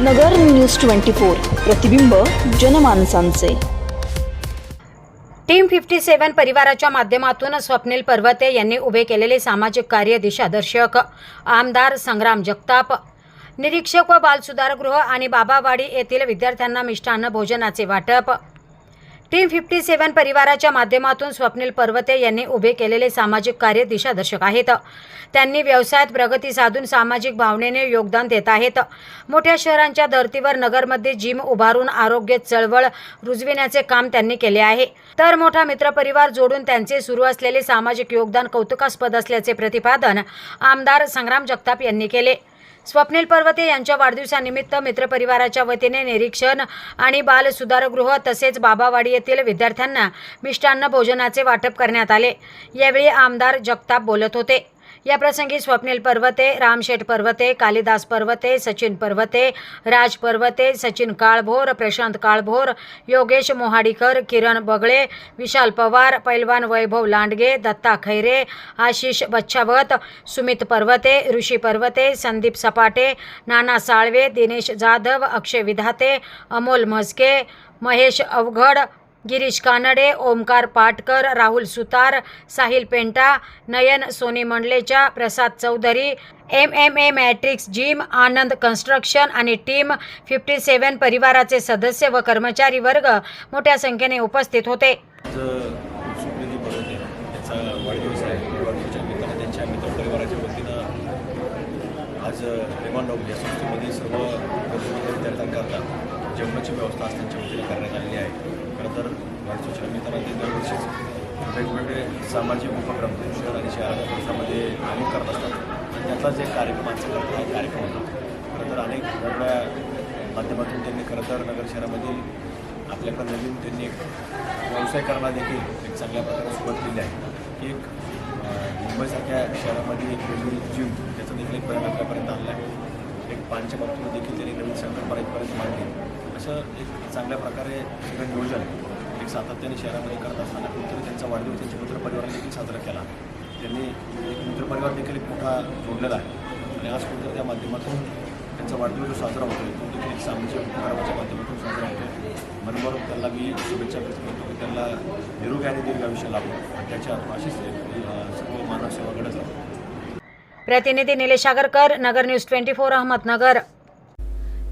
नगर news twenty four प्रतिबिंब जनमानसांचे. Team fifty सेवन परिवाराच्या माध्यमातून स्वप्नील पर्वते यांनी उभे केलेले सामाजिक कार्य दिशादर्शक आमदार संग्राम जगताप निरीक्षक व बालसुधारगृह आणि बाबावाडी येथील विद्यार्थ्यांना मिष्टान्न भोजनाचे वाटप टीम फिफ्टी सेवन परिवाराच्या माध्यमातून स्वप्नील पर्वते यांनी उभे केलेले सामाजिक कार्य दिशादर्शक आहेत. त्यांनी व्यवसायात प्रगती साधून सामाजिक भावनेने योगदान देत आहेत. मोठ्या शहरांच्या धर्तीवर नगरमध्ये जिम उभारून आरोग्य चळवळ रुजविण्याचे काम त्यांनी केले आहे. तर मोठा मित्रपरिवार जोडून त्यांचे सुरू असलेले सामाजिक योगदान कौतुकास्पद असल्याचे प्रतिपादन आमदार संग्राम जगताप यांनी केले. स्वप्नील पर्वते यांच्या वाढदिवसानिमित्त मित्रपरिवाराच्या वतीने निरीक्षण आणि बाल सुधारगृह तसेच बाबावाडी येथील विद्यार्थ्यांना मिष्टान्न भोजनाचे वाटप करण्यात आले. यावेळी आमदार जगताप बोलत होते. याप्रसंगी स्वप्नील पर्वते रामशेठ पर्वते कालिदास पर्वते सचिन पर्वते राज पर्वते सचिन काळभोर प्रशांत काळभोर योगेश मोहाडीकर किरण बगळे विशाल पवार पैलवान वैभव लांडगे दत्ता खैरे आशिष बच्छावत सुमित पर्वते ऋषी पर्वते संदीप सपाटे नाना साळवे दिनेश जाधव अक्षय विधाते Amol Mhaske Mahesh Avghad Girish Kanade Omkar Patkar Rahul Sutar Sahil Penta Nayan Soni मंडलेच्या Prasad Chaudhari M M A matrix gym Anand construction आणि टीम फिफ्टी सेवन परिवाराचे सदस्य व कर्मचारी वर्ग मोठ्या संख्येने उपस्थित होते. आज रेमांड पर्वते या संस्थेमध्ये सर्व विद्यार्थ्यांकरता जेवणाची व्यवस्था आज त्यांच्या वतीने करण्यात आलेली आहे. खरं तर वाढदिवसाच्या निमित्तानं दरवर्षीच वेगवेगळे सामाजिक उपक्रम शहर आणि शहराच्या परिसरामध्ये आयोजित करत असतात. आणि त्यातलाच एक कार्यक्रम आजचा करता एक कार्यक्रम होतो. खरं तर अनेक वेगवेगळ्या माध्यमातून त्यांनी खरं तर नगर शहरामधील आपल्याकडं नवीन त्यांनी एक व्यवसाय करण्याला देखील एक चांगल्या प्रकारे सुरुवात केली आहे. की एक मुंबईसारख्या शहरामध्ये एक वेगळी जीव त्याचा देखील एक परिणाम आपल्यापर्यंत आणला आहे. एक पाण्याच्या बाबतीत देखील त्यांनी नवीन संकल्पना इथपर्यंत मांडली. असं एक चांगल्या प्रकारे सगळं नियोजन एक सातत्याने शहरामध्ये करत असताना कुठेतरी त्यांचा वाढदिवस त्यांच्या मित्रपरिवाराने देखील साजरा केला. त्यांनी एक मित्रपरिवार देखील एक मोठा जोडलेला आहे. आणि आज कुठेतरी त्या माध्यमातून त्यांचा वाढदिवस जो साजरा होतो तो देखील एक सामाजिक उपक्रमाच्या माध्यमातून साजरा होतो मनोबरोबर त्यांना मी शुभेच्छा व्यक्त करतो की त्यांना निरोगी आणि दीर्घ आयुष्य लाभो. आणि त्याच्या अशीच सर्व मानव सेवा घडत प्रतिनिधी Nilesh Agarkar Nagar news twenty four Ahmednagar.